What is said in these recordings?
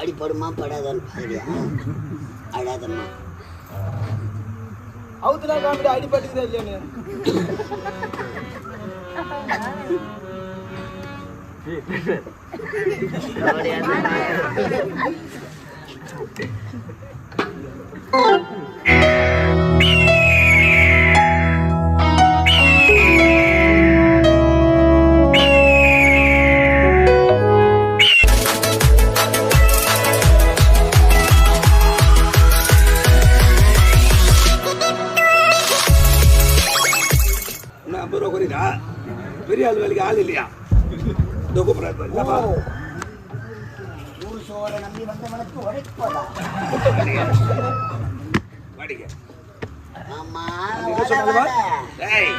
அடிப்படுமா படாதான்னு பாருயா அழாதம்மா. அவுத்துனா காமிட்டு அடிபட்டுக்குதா இல்லையானு பெரிய ஆள் வேலைக்கு ஆள் இல்லையா? வர. டேய்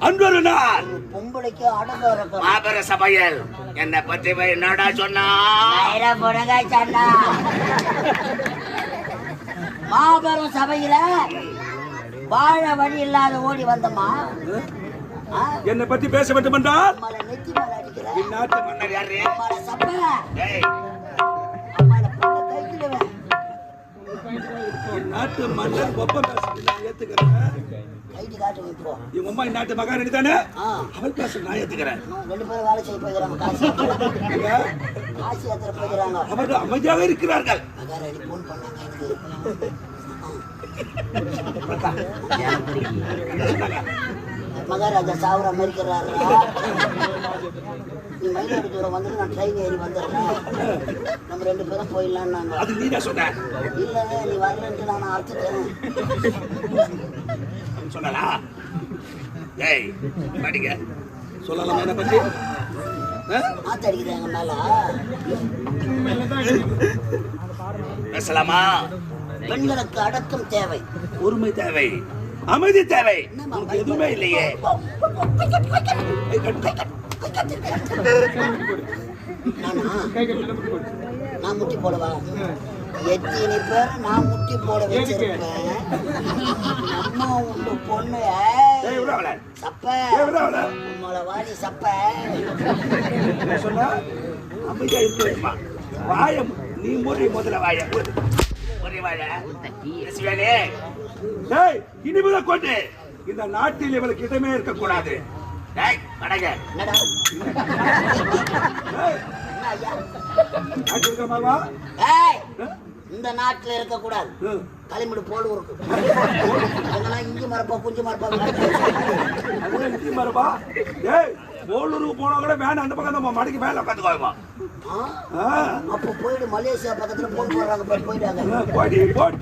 அன்றொரு நாள். பொம்பளைக்கு அடங்க மாபெர சபையல் என்னை பத்தி போய் என்னடா சொன்னா? சண்டா மாபெரும் சபையில வாழ வழி இல்லாத ஓடி வந்தம்மா? என்னை பத்தி பேச வேண்டும் என்றால் இந்நாட்டு மன்னர் யாரு? இந்நாட்டு மன்னர் ஒப்ப பேசுறது நான் ஏத்துக்கிறேன். இவங்க அம்மா இந்நாட்டு மகாராணி தானே? அவள் பேச நான் ஏத்துக்கிறேன். அவர்கள் அமைதியாக இருக்கிறார்கள். மகாராணி மகாராஜா சாவர மறிக்கிறாரு. நீ மயிலாடுதுறை வந்துட்டு நான் ட்ரெயின் ஏறி வந்துடுறேன் நம்ம ரெண்டு பேரும் போயிடலான்னாங்க அது நீ தான் சொன்ன. இல்லை நீ வரலன்ட்டு நான் அறுத்துட்டேன். சொன்னாலா? ஏய் படிங்க. சொல்லலாமா என்ன பத்தி? எங்க மேல. பேசலாமா? பெண்களுக்கு அடக்கம் தேவை. பொறுமை தேவை. அமைதி தேவை உனக்கு எதுவுமே இல்லையே. நானா முட்டி போடவா எத்தனை பேர் நான் முட்டி போட வச்சிருப்பேன் அம்மா உண்டு பொண்ணு. சப்ப ஏய், விடு சப்ப சொன்னா? அமைதியா இருக்கணுமா? வாயை மு- நீ மூடி முதல்ல வாய. மூடி வாய. பேசுவேனே. இனிமேதான் கொண்டு. இந்த நாட்டில் இவளுக்கு இடமே இருக்கக்கூடாது? இந்த நாட்டுல இருக்க கூடாது. களிமடு போல் எங்கன்னா இஞ்சி மரப்பா குஞ்சு மரப்பா? அதுல நித்தி போலூருக்கு போனா கூட வேன் அந்த பக்கம் நம்ம மடிக்கு மேல உட்காந்துக்கோமா ஆ? அப்போ போயிடு மலேசியா பக்கத்துல போன் போடுறாங்க போய் போயிட்டாங்க போடி போடி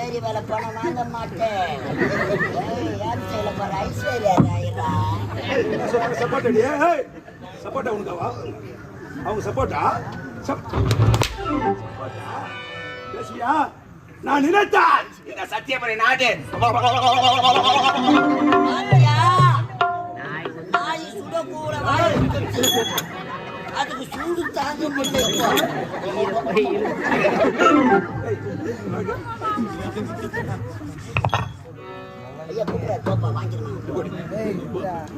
ஏறி வேலை பணம் வாங்க மாட்டேன். ஏய், யார் செய்யல போற? ஐஸ்வர்யா ஏய் சப்போர்ட்டா உனக்காவா அவங்க சப்போர்ட்டா பேசுவியா? நான் நினைத்தான். இந்த சத்தியபுரி நாடு. அதுக்கு சூடு தாங்க முடியல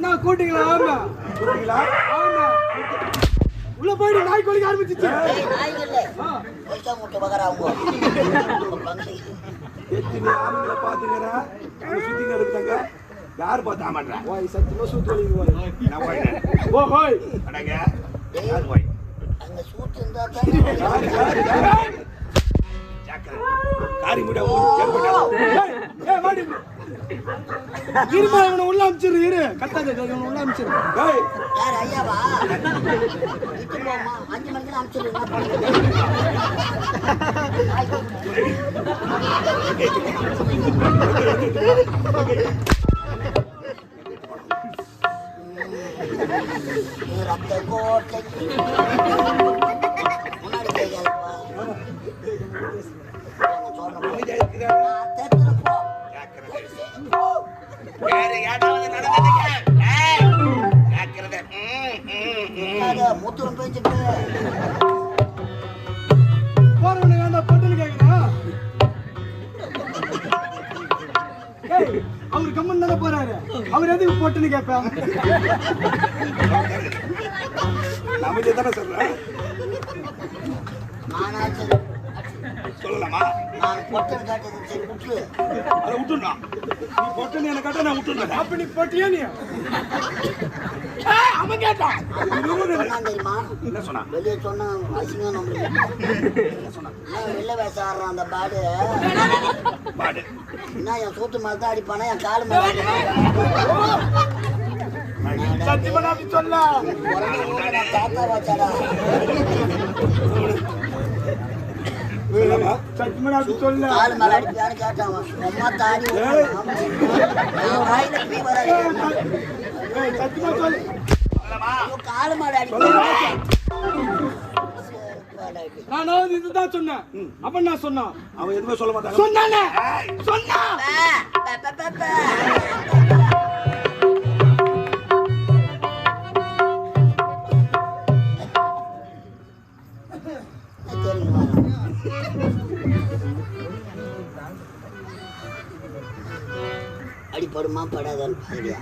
நான் கூட்டிங்களா ஆமா. புரியுங்களா ஆமா உள்ள போயிட்டு நாய் கொலிக்க ஆரம்பிச்சிச்சு. மூட்டை வகராங்க பங்கு எத்தனை ஆளுங்களை பாத்துக்கிற அவங்க சுத்திங்க இருக்காங்க யார் பார்த்து ஆமாட்றா வாய் சத்தியமா சூத்து வலிக்குது நான் போயிட்டேன் ஓ ஹோய் அடங்க. யார் போய் அங்க சூட்டு இருந்தா தானே யார் யார் யார் ஜாக்கிரதை காரி முடி ஏய் ஏய் வாடி. இருமா இவனை உள்ள அமிச்சிரு இரு. கத்தாத இவனை உள்ள அமிச்சிரு. டேய் யார் ஐயாவா? அஞ்சு மணிக்கு ரத்த கோட்டை நான் அமைதியா தானே சொல்றேன். நானாச்சு சொல்லலாமா நான் பொட்டல் காட்டுறது சரி விட்டுரு அதை விட்டுடணும். நீ பொட்டுன்னு என்னை கேட்டா நான் விட்டுடுறேன். அப்ப நீ பொட்டியா நீ ஏய், அவன் கேட்டான். சொன்னா தெரியுமா என்ன சொன்னா? வெளியே சொன்னா அசிங்கம் நம்மளுக்கு நான் வெளில பேச ஆடுறான் அந்த பாடு பாடு. என்ன என் சூத்து மேல தான் அடிப்பானா என் காலு மேல சத்தியமா நான் அப்படி சொல்ல? சத்தியமா நான் அப்படி சொல்ல சத்தியமா சொல்லு காலு மேல அடிப்பியா நானாவது இதுதான் சொன்னேன்? அப்ப நான் சொன்னான் அவன் எதுவுமே சொல்ல மாட்டான் சொன்னானே அடிப்படுமா படாதான்னு பாருடியா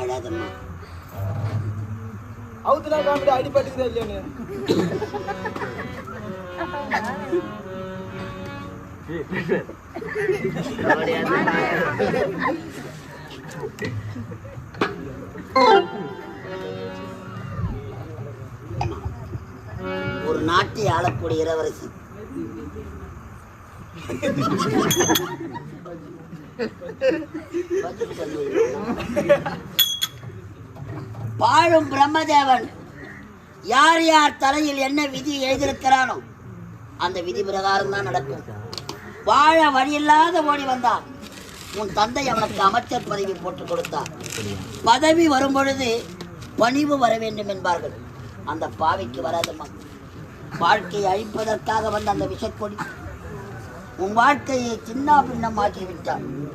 அழாதம்மா. அவுத்துனா காமெடி அடிபட்டுக்குதா இல்லையான்னு. ஒரு நாட்டை ஆளக்கூடிய இளவரசி. பாழும் பிரம்மதேவன் யார் யார் தலையில் என்ன விதி எழுதியிருக்கிறானோ அந்த விதி பிரகாரம் தான் நடக்கும். வாழ வழியில்லாத ஓடி வந்தான். உன் தந்தை அவனுக்கு அமைச்சர் பதவி போட்டுக் கொடுத்தார் பதவி வரும் பொழுது பணிவு வர வேண்டும் என்பார்கள். அந்த பாவிக்கு வராதம்மா. வாழ்க்கையை அழிப்பதற்காக வந்த அந்த விஷக்கொடி உன் வாழ்க்கையை சின்ன பின்னமாக்கி விட்டான்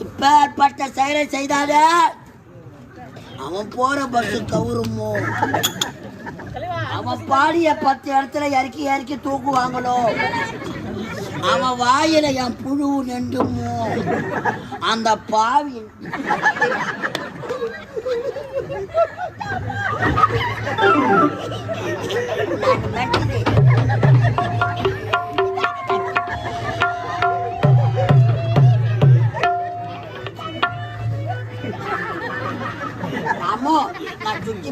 இப்பேற்பட்ட செயலை செய்தாலே அவன் போற பஸ் கவுருமோ? அவன் பாடிய பத்து இடத்துல இறக்கி இறக்கி தூக்குவாங்களோ? அவன் வாயில என் புழு நெண்டுமோ அந்த பாவி நான்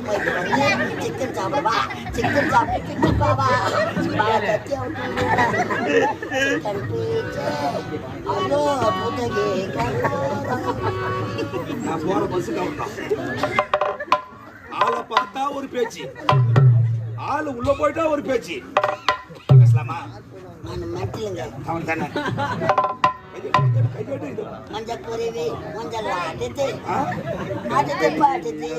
போயிட்டு வந்து சிக்கன் சாப்பிடுவா சிக்கன் சாப்பிட்டு சிக்கன் பாவா பீச்சு அதோ புதகி நான் போற பஸ்ஸுக்கு அவன் தான். ஆளை பார்த்தா ஒரு பேச்சு. ஆளு உள்ள போயிட்டா ஒரு பேச்சு. பேசலாமா? நான் மெட்டிலுங்க அவன் தானே. மஞ்சள் குருவி மஞ்சள் ஆட்டுது ஆ? ஆட்டுது பாட்டுது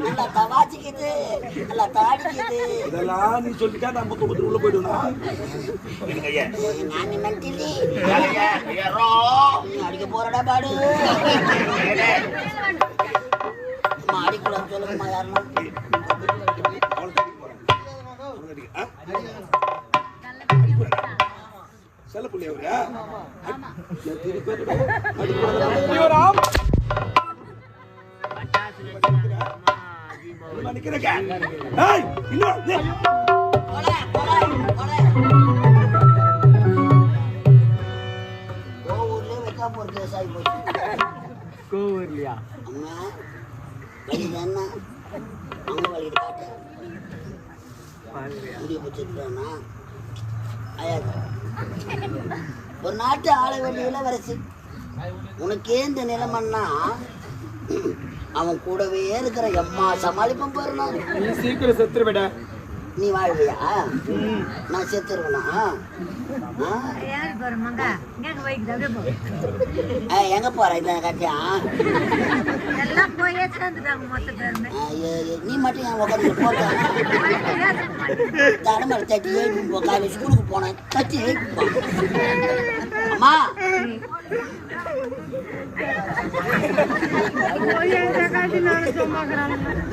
நல்லா தவாச்சிக்குது நல்லா தாடிக்குது இதெல்லாம் நீ சொல்லிட்டா நான் முத்து முத்து உள்ள ஐயா நான். நீ அடிக்க போறடா பாடு சொல்லுங்கம்மா யாருன்னா கொலை, கொலை. கோவூர்லயே. அம்மா? அங்க வலிக்குது காட்டு. முடிய? ஒரு நாட்டு ஆள வேண்டிய இளவரசி. உனக்கு ஏந்த நிலைமன்னா அவன் கூடவே இருக்கிற எம்மா சமாளிப்பம் பாருனா நீ சீக்கிரம் செத்துருவிட. நீ வாழ்வியா நான் செத்துருவனா எங்க போற இந்த கட்டியா எல்லாம் நீ மட்டும் என் உட்காந்து போட்ட தடமரை தட்டி எழுப்பி போ காலையில் ஸ்கூலுக்கு போனேன் தட்டி எழுப்பி போ அம்மா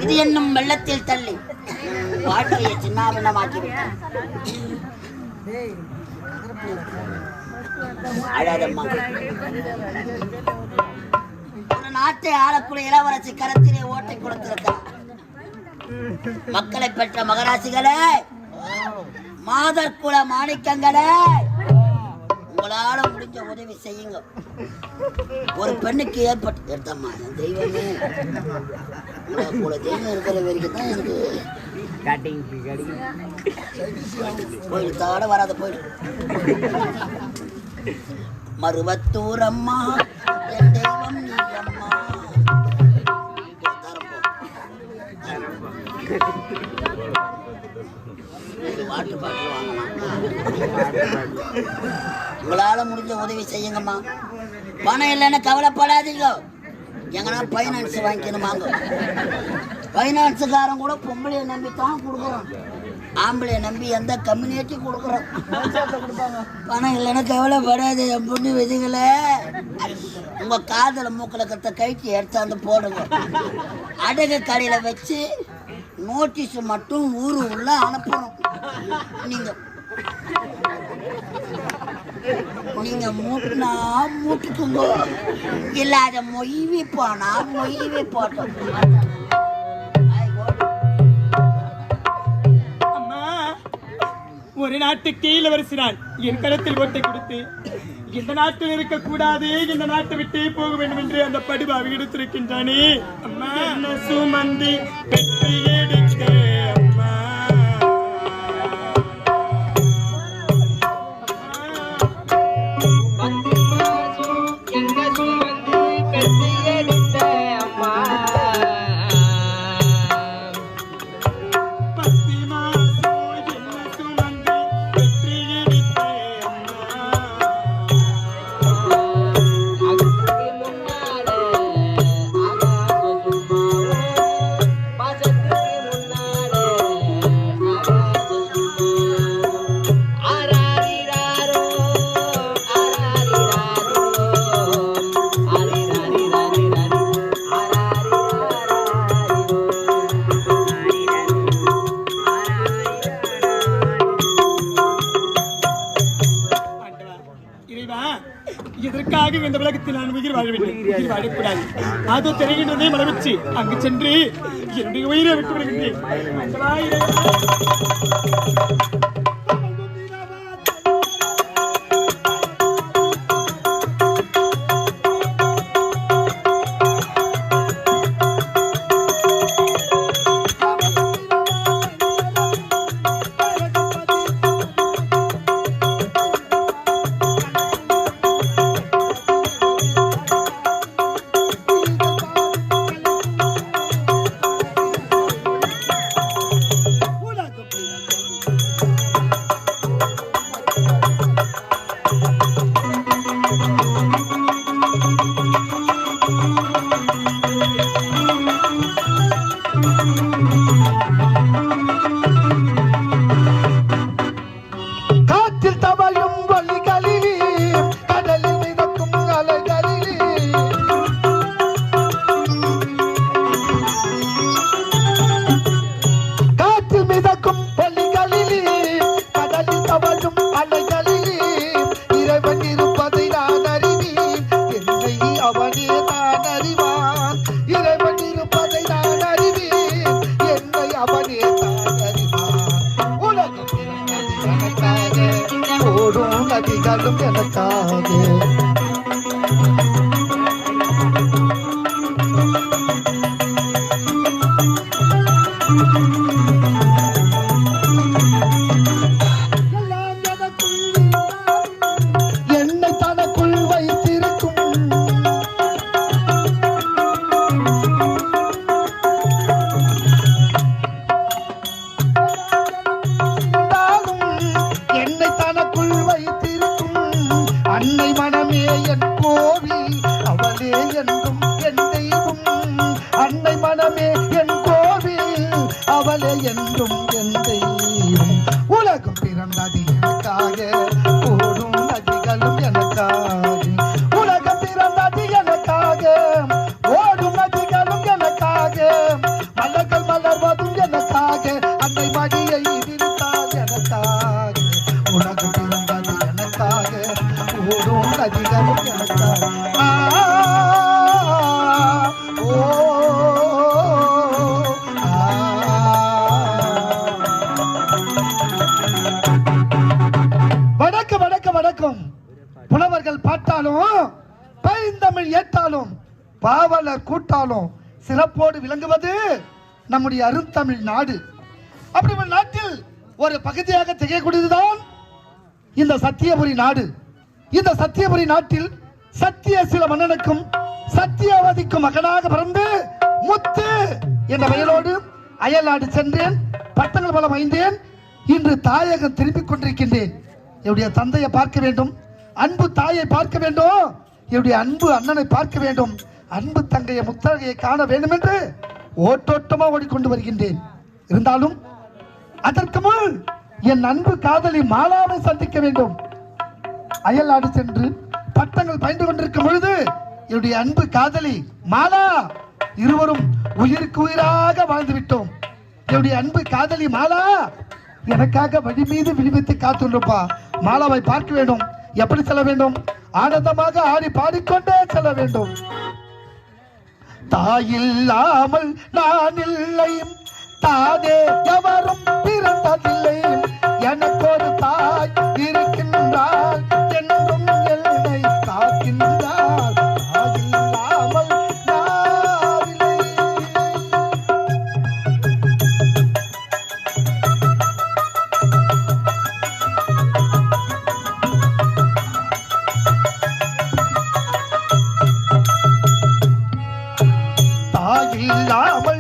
இது என்னும் வெள்ளத்தில் தள்ளி. வாழ்க்கையை சின்னாபின்னமாக்கி விட்டான் ஒரு நாட்டை ஆளக்கூடிய இளவரசி கரத்திலே ஓட்டை கொடுத்திருக்கிறார் மக்களை பெற்ற மகராசிகளே மாதர் குல மாணிக்கங்களே உங்களால முடிஞ்ச உதவி செய்யுங்க. ஒரு பெண்ணுக்கு ஏற்பட்டு எடுத்தம்மா என் தெய்வமே. உங்களை தெய்வம் இருக்கிற வரைக்கும் தான் எனக்கு போயிடு தாட வராத போயிடு. மருவத்தூர் அம்மா என் தெய்வம் நீ அம்மா. இது பாட்டு வாங்கலாம் உங்களால் முடிஞ்ச உதவி செய்யுங்கம்மா. பணம் இல்லைன்னு கவலைப்படாதீங்க. எங்கன்னா ஃபைனான்ஸ் வாங்கிக்கணுமாங்க. ஃபைனான்ஸுக்காரன் கூட பொம்பளையை நம்பி தான் கொடுக்குறோம். ஆம்பளையை நம்பி எந்த கம்யூனிட்டி கொடுக்குறோம். பணம் இல்லைன்னா கவலைப்படாது என் பொண்ணு விதிகளை. உங்கள் காதல மூக்கில் கத்த கைக்கு எடுத்தாந்து போடுங்க. அடகு கடையில் வச்சு நோட்டீஸ் மட்டும் ஊரு உள்ள அனுப்பணும். நீங்க நீங்க மூட்டினா மூட்டுக்குங்க. இல்லாத மொய்வி போனா மொய்வி போட்டோம் அம்மா ஒரு நாட்டுக்கு இளவரசி நான் என் கரத்தில் ஓட்டை கொடுத்து இந்த நாட்டில் இருக்க கூடாது இந்த நாட்டை விட்டே போக வேண்டும் என்று அந்த படுபாவி எடுத்திருக்கின்றானே. அம்மா என்ன சுமந்தி வாழ வேண்டும் வாழக்கூடாது அது தெரிகின்றதே மலர்ச்சி அங்கு சென்று என்னுடைய உயிரை விட்டு விடுகின்றேன். நம்முடைய அருந்தமிழ் நாடு. அப்படி நாட்டில் ஒரு பகுதியாக திகழக்கூடியதுதான் இந்த சத்தியபுரி நாடு. இந்த சத்தியபுரி நாட்டில் சத்திய சில மன்னனுக்கும் சத்தியவதிக்கும் மகனாக பிறந்து முத்து என்ற பெயரோடு அயல் நாடு சென்றேன் பட்டங்கள் பலம் ஐந்தேன் இன்று தாயகம் திரும்பிக் கொண்டிருக்கின்றேன். என்னுடைய தந்தையை பார்க்க வேண்டும். அன்பு தாயை பார்க்க வேண்டும். என்னுடைய அன்பு அண்ணனை பார்க்க வேண்டும். அன்பு தங்கைய முத்தகையை காண வேண்டும் என்று ஓட்டோட்டமா ஓடிக்கொண்டு வருகின்றேன். இருந்தாலும் அதற்கு முன் என் அன்பு காதலி மாலாவை சந்திக்க வேண்டும். அயல் நாடு சென்று பட்டங்கள் பயின்று கொண்டிருக்கும் பொழுது என்னுடைய அன்பு காதலி மாலா இருவரும் உயிருக்கு உயிராக வாழ்ந்து விட்டோம். என்னுடைய அன்பு காதலி மாலா எனக்காக வழி மீது விடுவித்து காத்துருப்பா. மாலாவை பார்க்க வேண்டும். எப்படி செல்ல வேண்டும்? ஆனந்தமாக ஆடி பாடிக்கொண்டே செல்ல வேண்டும். தாயில்லாமல் நான் இல்லை தானே எவரும் பிறந்ததில்லை எனக்கு தாயில்லாமல்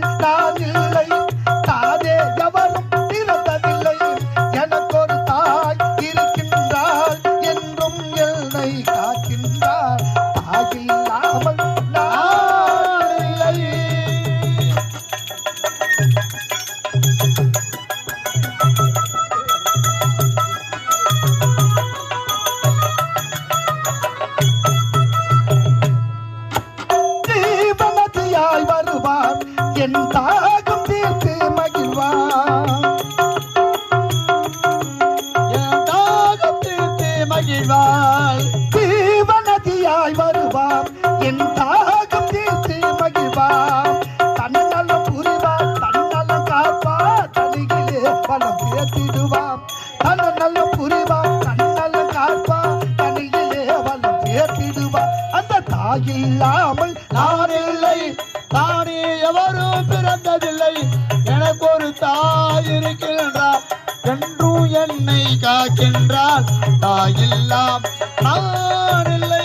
பலம் சேர்த்திடுவான் தன்னலம் புரிவான் தன்னலம் காப்பான் தனியிலே பலம் சேர்த்திடுவான். அந்த தாயில்லாமல் நான் இல்லை. தானே எவரும் பிறந்ததில்லை. எனக்கு ஒரு தாய் இருக்கின்றார். என்றும் என்னை காக்கின்றார். தாயில்லாம் நான் இல்லை.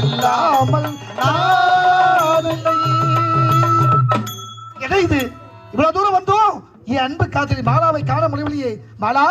இல்லாமல் என்ன இது? இவ்வளவு தூரம் வந்தோம்? என் அன்பு காதலி மாலாவை காண முடியவில்லையே. மாலா